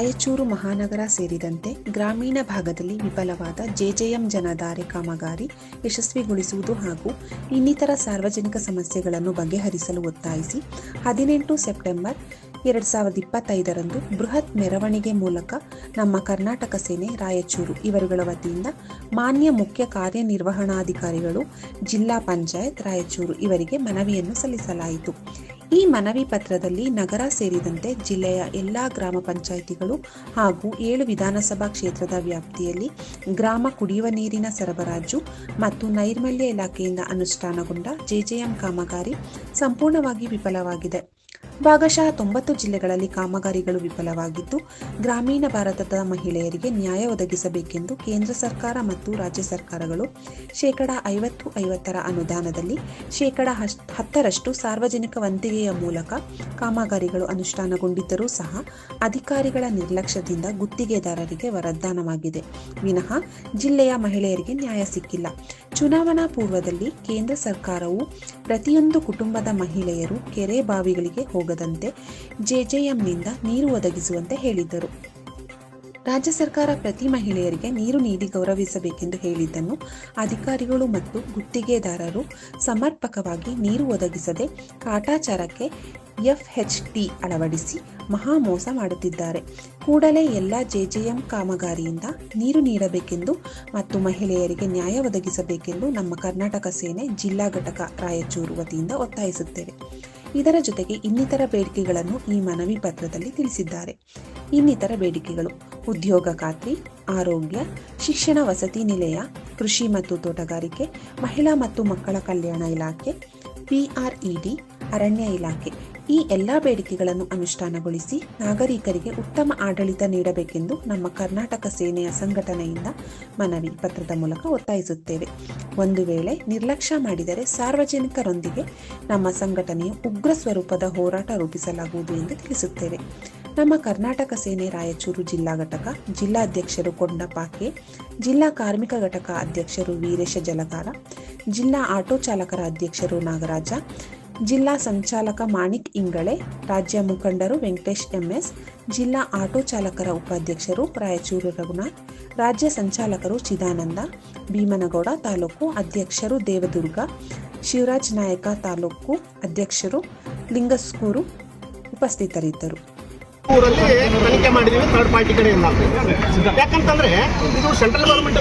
ರಾಯಚೂರು ಮಹಾನಗರ ಸೇರಿದಂತೆ ಗ್ರಾಮೀಣ ಭಾಗದಲ್ಲಿ ವಿಫಲವಾದ ಜೆಜೆಎಂ ಜನಧಾರೆ ಕಾಮಗಾರಿ ಯಶಸ್ವಿಗೊಳಿಸುವುದು ಹಾಗೂ ಇನ್ನಿತರ ಸಾರ್ವಜನಿಕ ಸಮಸ್ಯೆಗಳನ್ನು ಬಗೆಹರಿಸಲು ಒತ್ತಾಯಿಸಿ ಹದಿನೆಂಟು ಸೆಪ್ಟೆಂಬರ್ ಎರಡು ಸಾವಿರದ ಇಪ್ಪತ್ತೈದರಂದು ಬೃಹತ್ ಮೆರವಣಿಗೆ ಮೂಲಕ ನಮ್ಮ ಕರ್ನಾಟಕ ಸೇನೆ, ರಾಯಚೂರು ಇವರುಗಳ ವತಿಯಿಂದ ಮಾನ್ಯ ಮುಖ್ಯ ಕಾರ್ಯನಿರ್ವಹಣಾಧಿಕಾರಿಗಳು, ಜಿಲ್ಲಾ ಪಂಚಾಯತ್, ರಾಯಚೂರು ಇವರಿಗೆ ಮನವಿಯನ್ನು ಸಲ್ಲಿಸಲಾಯಿತು. ಈ ಮನವಿ ಪತ್ರದಲ್ಲಿ ನಗರ ಸೇರಿದಂತೆ ಜಿಲ್ಲೆಯ ಎಲ್ಲಾ ಗ್ರಾಮ ಪಂಚಾಯಿತಿಗಳು ಹಾಗೂ ಏಳು ವಿಧಾನಸಭಾ ಕ್ಷೇತ್ರದ ವ್ಯಾಪ್ತಿಯಲ್ಲಿ ಗ್ರಾಮ ಕುಡಿಯುವ ನೀರಿನ ಸರಬರಾಜು ಮತ್ತು ನೈರ್ಮಲ್ಯ ಇಲಾಖೆಯಿಂದ ಅನುಷ್ಠಾನಗೊಂಡ ಜೆಜೆಎಂ ಕಾಮಗಾರಿ ಸಂಪೂರ್ಣವಾಗಿ ವಿಫಲವಾಗಿದೆ. ಭಾಗಶಃ ತೊಂಬತ್ತು ಜಿಲ್ಲೆಗಳಲ್ಲಿ ಕಾಮಗಾರಿಗಳು ವಿಫಲವಾಗಿದ್ದು, ಗ್ರಾಮೀಣ ಭಾರತದ ಮಹಿಳೆಯರಿಗೆ ನ್ಯಾಯ ಒದಗಿಸಬೇಕೆಂದು ಕೇಂದ್ರ ಸರ್ಕಾರ ಮತ್ತು ರಾಜ್ಯ ಸರ್ಕಾರಗಳು ಶೇಕಡ ಐವತ್ತು, ಐವತ್ತರ ಅನುದಾನದಲ್ಲಿ ಶೇಕಡ ಹತ್ತರಷ್ಟು ಸಾರ್ವಜನಿಕ ವಂತಿಗೆಯ ಮೂಲಕ ಕಾಮಗಾರಿಗಳು ಅನುಷ್ಠಾನಗೊಂಡಿದ್ದರೂ ಸಹ ಅಧಿಕಾರಿಗಳ ನಿರ್ಲಕ್ಷ್ಯದಿಂದ ಗುತ್ತಿಗೆದಾರರಿಗೆ ವರದಾನವಾಗಿದೆ. ವಿನಃ ಜಿಲ್ಲೆಯ ಮಹಿಳೆಯರಿಗೆ ನ್ಯಾಯ ಸಿಕ್ಕಿಲ್ಲ. ಚುನಾವಣಾ ಪೂರ್ವದಲ್ಲಿ ಕೇಂದ್ರ ಸರ್ಕಾರವು ಪ್ರತಿಯೊಂದು ಕುಟುಂಬದ ಮಹಿಳೆಯರು ಕೆರೆ ಬಾವಿಗಳಿಗೆ ಹೋಗದಂತೆ ಜೆಜೆಎಂನಿಂದ ನೀರು ಒದಗಿಸುವಂತೆ ಹೇಳಿದ್ದರು. ರಾಜ್ಯ ಸರ್ಕಾರ ಪ್ರತಿ ಮಹಿಳೆಯರಿಗೆ ನೀರು ನೀಡಿ ಗೌರವಿಸಬೇಕೆಂದು ಹೇಳಿದ್ದನ್ನು ಅಧಿಕಾರಿಗಳು ಮತ್ತು ಗುತ್ತಿಗೆದಾರರು ಸಮರ್ಪಕವಾಗಿ ನೀರು ಒದಗಿಸದೆ ಕಾಟಾಚಾರಕ್ಕೆ ಎಫ್ಎಚ್ಟಿ ಅಳವಡಿಸಿ ಮಹಾ ಮೋಸ ಮಾಡುತ್ತಿದ್ದಾರೆ. ಕೂಡಲೇ ಎಲ್ಲ ಜೆಜೆಎಂ ಕಾಮಗಾರಿಯಿಂದ ನೀರು ನೀಡಬೇಕೆಂದು ಮತ್ತು ಮಹಿಳೆಯರಿಗೆ ನ್ಯಾಯ ಒದಗಿಸಬೇಕೆಂದು ನಮ್ಮ ಕರ್ನಾಟಕ ಸೇನೆ ಜಿಲ್ಲಾ ಘಟಕ ರಾಯಚೂರು ವತಿಯಿಂದ ಒತ್ತಾಯಿಸುತ್ತೇವೆ. ಇದರ ಜೊತೆಗೆ ಇನ್ನಿತರ ಬೇಡಿಕೆಗಳನ್ನು ಈ ಮನವಿ ಪತ್ರದಲ್ಲಿ ತಿಳಿಸಿದ್ದಾರೆ. ಇನ್ನಿತರ ಬೇಡಿಕೆಗಳು, ಉದ್ಯೋಗ ಖಾತ್ರಿ, ಆರೋಗ್ಯ, ಶಿಕ್ಷಣ ವಸತಿ ನಿಲಯ, ಕೃಷಿ ಮತ್ತು ತೋಟಗಾರಿಕೆ, ಮಹಿಳಾ ಮತ್ತು ಮಕ್ಕಳ ಕಲ್ಯಾಣ ಇಲಾಖೆ ಪಿಆರ್ಇಡಿ ಅರಣ್ಯ ಇಲಾಖೆ ಈ ಎಲ್ಲ ಬೇಡಿಕೆಗಳನ್ನು ಅನುಷ್ಠಾನಗೊಳಿಸಿ ನಾಗರಿಕರಿಗೆ ಉತ್ತಮ ಆಡಳಿತ ನೀಡಬೇಕೆಂದು ನಮ್ಮ ಕರ್ನಾಟಕ ಸೇನೆಯ ಸಂಘಟನೆಯಿಂದ ಮನವಿ ಪತ್ರದ ಮೂಲಕ ಒತ್ತಾಯಿಸುತ್ತೇವೆ. ಒಂದು ವೇಳೆ ನಿರ್ಲಕ್ಷ್ಯ ಮಾಡಿದರೆ ಸಾರ್ವಜನಿಕರೊಂದಿಗೆ ನಮ್ಮ ಸಂಘಟನೆಯು ಉಗ್ರ ಸ್ವರೂಪದ ಹೋರಾಟ ರೂಪಿಸಲಾಗುವುದು ಎಂದು ತಿಳಿಸುತ್ತೇವೆ. ನಮ್ಮ ಕರ್ನಾಟಕ ಸೇನೆ ರಾಯಚೂರು ಜಿಲ್ಲಾ ಘಟಕ ಜಿಲ್ಲಾಧ್ಯಕ್ಷರು ಕೊಂಡಪಾಕೆ, ಜಿಲ್ಲಾ ಕಾರ್ಮಿಕ ಘಟಕ ಅಧ್ಯಕ್ಷರು ವೀರೇಶ ಜಲಗಾರ ಜಿಲ್ಲಾ ಆಟೋ ಚಾಲಕರ ಅಧ್ಯಕ್ಷರು ನಾಗರಾಜ ಜಿಲ್ಲಾ ಸಂಚಾಲಕ ಮಾಣಿಕ್ ಇಂಗಳೆ, ರಾಜ್ಯ ಮುಖಂಡರು ವೆಂಕಟೇಶ್ ಎಂಎಸ್, ಜಿಲ್ಲಾ ಆಟೋ ಚಾಲಕರ ಉಪಾಧ್ಯಕ್ಷರು ರಾಯಚೂರು ರಘುನಾಥ್, ರಾಜ್ಯ ಸಂಚಾಲಕರು ಚಿದಾನಂದ, ಭೀಮನಗೌಡ ತಾಲೂಕು ಅಧ್ಯಕ್ಷರು ದೇವದುರ್ಗ, ಶಿವರಾಜ್ ನಾಯಕ ತಾಲೂಕು ಅಧ್ಯಕ್ಷರು ಲಿಂಗಸ್ಕೂರು ಉಪಸ್ಥಿತರಿದ್ದರು. ಊರಲ್ಲಿ ತನಿಖೆ ಮಾಡಿದೀವಿ ಥರ್ಡ್ ಪಾರ್ಟಿ ಕಡೆಯಿಂದ. ಯಾಕಂತಂದ್ರೆ ಇದು ಸೆಂಟ್ರಲ್ ಗೌರ್ಮೆಂಟ್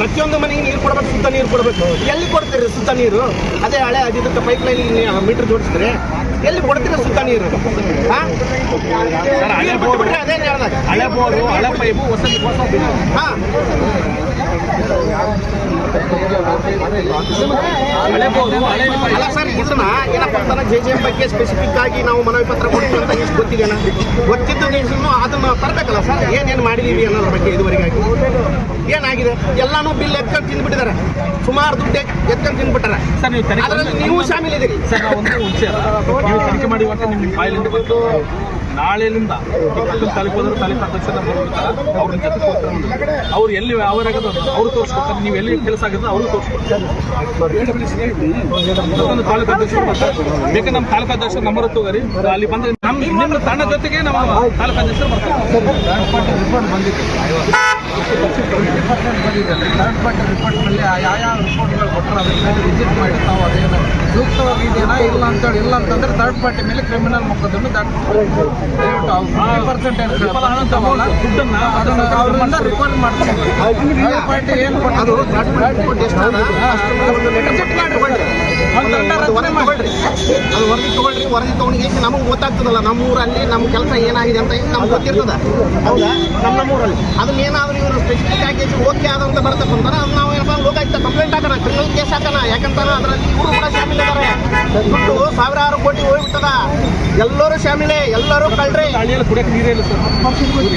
ಪ್ರತಿಯೊಂದು ಮನೆಗೆ ನೀರು ಕೊಡಬೇಕು ಶುದ್ಧ ನೀರು ಕೊಡಬೇಕು. ಎಲ್ಲಿ ಕೊಡ್ತೀರಿ ಶುದ್ಧ ನೀರು? ಅದೇ ಹಳೆ ಅದಕ್ಕೆ ಪೈಪ್ ಲೈನ್ ಮೀಟರ್ ಜೋಡಿಸಿದ್ರೆ ಎಲ್ಲಿ ಕೊಡ್ತೀರಿ ಶುದ್ಧ ನೀರು? ಹೇಳ್ದಾಗ ಹಳೆ ಬೋರು ಹಳೆ ಪೈಪು ಹೊಸ ಹಾಂ. ಅಲ್ಲ ಸರ್ ಇದನ್ನ ಏನಪ್ಪ ಅಂತಂದ್ರೆ ಜೆ ಜೆ ಎಂ ಬಗ್ಗೆ ಸ್ಪೆಸಿಫಿಕ್ ಆಗಿ ನಾವು ಮನವಿ ಪತ್ರ ಕೊಡ್ತೀವಿ ಅಂತ ಇಷ್ಟು ಗೊತ್ತಿದೆನಾ ಗೊತ್ತಿದ್ದು ಅದನ್ನ ತರಬೇಕಲ್ಲ ಸರ್, ಏನೇನು ಮಾಡಿದೀವಿ ಅನ್ನೋದ್ರ ಬಗ್ಗೆ ಇದುವರೆಗಾಗಿ? ಏನಾಗಿದೆ? ಎಲ್ಲಾನು ಬಿಲ್ ಎತ್ಕೊಂಡು ತಿಂದ್ಬಿಟ್ಟಿದ್ದಾರೆ. ಸುಮಾರು ದುಡ್ಡು ಎತ್ಕೊಂಡು ತಿಂದ್ಬಿಟ್ಟಾರೆ ಸರ್ ನೀವು ತನಿಖೆ ನೀವು ಶಾಮೀಲಿದ್ದೀರಿ ಸರ್ ಒಂದು ನೀವು ತನಿಖೆ ಮಾಡಿ ನಿಮ್ಮ ನಾಳೆಯಿಂದ ತಾಲೂಕು ಹೋದ್ರೆ ತಾಲೂಕು ಅಧ್ಯಕ್ಷರ ಜೊತೆ ಹೋಗ್ತಾರೆ ಅವ್ರು ಎಲ್ಲಿ ಅವರಾಗದ ಅವ್ರು ತೋರಿಸ್ಕೊಡ್ತಾರೆ. ನೀವು ಎಲ್ಲಿ ಕೆಲಸ ಆಗುತ್ತೆ ಅವ್ರು ತೋರಿಸ್ಕೊಡ್ತಾರೆ. ತಾಲೂಕು ಅಧ್ಯಕ್ಷರು ಬರ್ತಾರೆ. ಬೇಕಾದ್ರೆ ನಮ್ಮ ತಾಲೂಕು ಅಧ್ಯಕ್ಷರು ನಂಬರ್ ತಗೋರಿ. ಅಲ್ಲಿ ಬಂದ್ರೆ ನಮ್ಮ ನಿಮ್ಮ ತಂಡ ಜೊತೆಗೆ ನಮ್ಮ ತಾಲೂಕು ಅಧ್ಯಕ್ಷರು ಬರ್ತಾರೆ. ಬಂದಿತ್ತು ಥರ್ಡ್ ಪಾರ್ಟಿ ರಿಪೋರ್ಟ್ನಲ್ಲಿ ಯಾವ ರಿಪೋರ್ಟ್ಗಳು ಕೊಟ್ಟರೆ ಅದನ್ನ ವಿಸಿಟ್ ಮಾಡಿ ನಾವು ಅದೇನು ಸೂಕ್ತವಾಗಿ ಇದೆಯಾ ಇಲ್ಲ ಅಂತೇಳಿ ಇಲ್ಲ ಅಂತಂದ್ರೆ ಥರ್ಡ್ ಪಾರ್ಟಿ ಮೇಲೆ ಕ್ರಿಮಿನಲ್ ಮೊಕದ್ದಮೆ ದಯವಿಟ್ಟು ಪರ್ಸೆಂಟ್ ಏನು ಅವರಿಂದ ಮಾಡ್ತೀವಿ ಥರ್ಡ್ ಪಾರ್ಟಿ ಏನು ಅದು ಥರ್ಡ್ ಪಾರ್ಟಿ ಎಷ್ಟು ಲೆಟರ್ ತಗೊಳ್ರಿ ಒಂದು ವರದಿ ತಗೊಳ್ರಿ. ಅದು ವರದಿ ತಗೊಳ್ರಿ ವರದಿ ತಗೊಂಡು ನಮಗೆ ಗೊತ್ತಾಗ್ತದಲ್ಲ? ನಮ್ಮ ಊರಲ್ಲಿ ನಮ್ಮ ಕೆಲಸ ಏನಾಗಿದೆ ಅಂತ ನಮ್ಗೆ ಗೊತ್ತಿರ್ತದ? ಹೌದಾ? ನಮ್ಮ ನಮ್ಮೂರಲ್ಲಿ. ಅದನ್ನ ಏನಾದ್ರು ಇವರು ಸ್ಪೆಸಿಫಿಕ್ ಆಗಿ ಓಕೆ ಆದಂತ ಬರ್ತಪ್ಪ ಅಂತಾರೆ ಅದು ನಾವು ಏನಪ್ಪ ಲೋಕಾಯುಕ್ತ ಕಂಪ್ಲೇಂಟ್ ಹಾಕೋಣ ಕ್ರಿಮಿನಲ್ ಕೇಸ್ ಹಾಕೋಣ. ಯಾಕಂತಾರೆ ಅದರಲ್ಲಿ ಇವರು ಕೂಡ ಶಾಮೀಲಿದ್ದಾರೆ ದುಡ್ಡು ಸಾವಿರಾರು ಕೋಟಿ ಹೋಗ್ಬಿಟ್ಟದ. ಎಲ್ಲರೂ ಶಾಮೀಲೆ ಎಲ್ಲರೂ ಕಳ್ರಿ. ಹಳ್ಳಿಯಲ್ಲಿ ಕುಡಿಯಕ್ಕೆ ನೀರೇ ಇಲ್ಲ ಸರ್.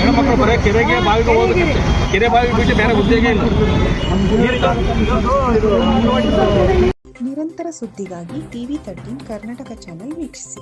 ಹೆಣ್ಮಕ್ಳು ಬರೀ ಕೆರೆಗೆ ಬಾವಿಗೆ ಹೋಗಿ ಕೆರೆ ಬಾವಿ ಬಿಟ್ಟು ಬೇರೆ ಉದ್ಯೋಗ ಇಲ್ಲ. ನಿರಂತರ ಸುದ್ದಿಗಾಗಿ ಟಿವಿ ತರ್ಟೀನ್ ಕರ್ನಾಟಕ ಚಾನೆಲ್ ವೀಕ್ಷಿಸಿ.